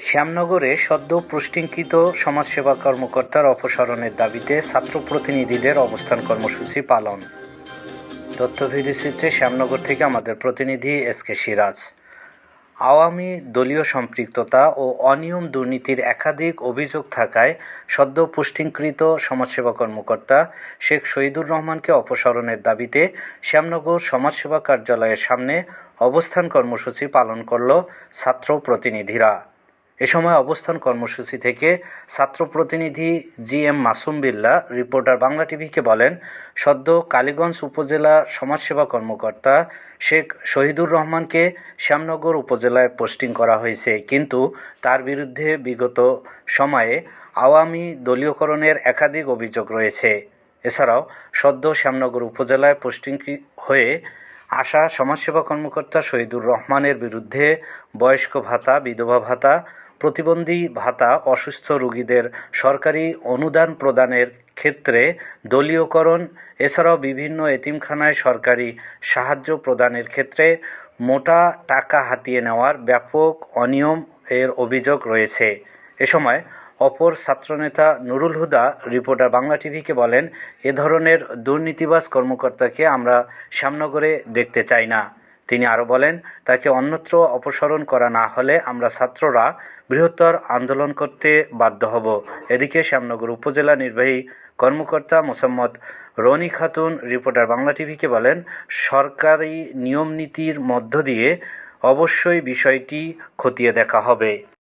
শ্যামনগরে সদ্য পুষ্টিঙ্কিত সমাজসেবা কর্মকর্তার অপসারণের দাবিতে ছাত্র প্রতিনিধিদের অবস্থান কর্মসূচি পালন। তথ্য ভিডিওচিত্রে শ্যামনগর থেকে আমাদের প্রতিনিধি এস কে সিরাজ। আওয়ামী দলীয় সম্পৃক্ততা ও অনিয়ম দুর্নীতির একাধিক অভিযোগ থাকায় সদ্য পুষ্টিঙ্কৃত সমাজসেবা কর্মকর্তা শেখ শহীদুর রহমানকে অপসারণের দাবিতে শ্যামনগর সমাজসেবা কার্যালয়ের সামনে অবস্থান কর্মসূচি পালন করল ছাত্র প্রতিনিধিরা এ সময় অবস্থান কর্মসূচি থেকে ছাত্র প্রতিনিধি জি এম মাসুম বিল্লা, রিপোর্টার বাংলা টিভিকে বলেন, সদ্য কালীগঞ্জ উপজেলা সমাজসেবা কর্মকর্তা শেখ শহীদুর রহমানকে শ্যামনগর উপজেলায় পোস্টিং করা হয়েছে। কিন্তু তার বিরুদ্ধে বিগত সময়ে আওয়ামী দলীয়করণের একাধিক অভিযোগ রয়েছে। এছাড়াও সদ্য শ্যামনগর উপজেলায় পোস্টিং হয়ে আসা সমাজসেবা কর্মকর্তা শহীদুর রহমানের বিরুদ্ধে বয়স্ক ভাতা, বিধবা ভাতা প্রতিবন্ধী ভাতা অসুস্থ রোগীদের সরকারি অনুদান প্রদানের ক্ষেত্রে দলীয়করণ, এছাড়াও বিভিন্ন এতিমখানায় সরকারি সাহায্য প্রদানের ক্ষেত্রে মোটা টাকা হাতিয়ে নেওয়ার ব্যাপক অনিয়ম এর অভিযোগ রয়েছে। এ সময় অপর ছাত্রনেতা নুরুল হুদা, রিপোর্টার বাংলা টিভিকে বলেন, এ ধরনের দুর্নীতিবাজ কর্মকর্তাকে আমরা শ্যামনগরে দেখতে চাই না। তিনি আরও বলেন, তাকে অন্যত্র অপসারণ করা না হলে আমরা ছাত্ররা বৃহত্তর আন্দোলন করতে বাধ্য হব। এদিকে শ্যামনগর উপজেলা নির্বাহী কর্মকর্তা মোসাম্মদ রনি খাতুন, রিপোর্টার বাংলা টিভিকে বলেন, সরকারি নিয়ম নীতির মধ্য দিয়ে অবশ্যই বিষয়টি খতিয়ে দেখা হবে।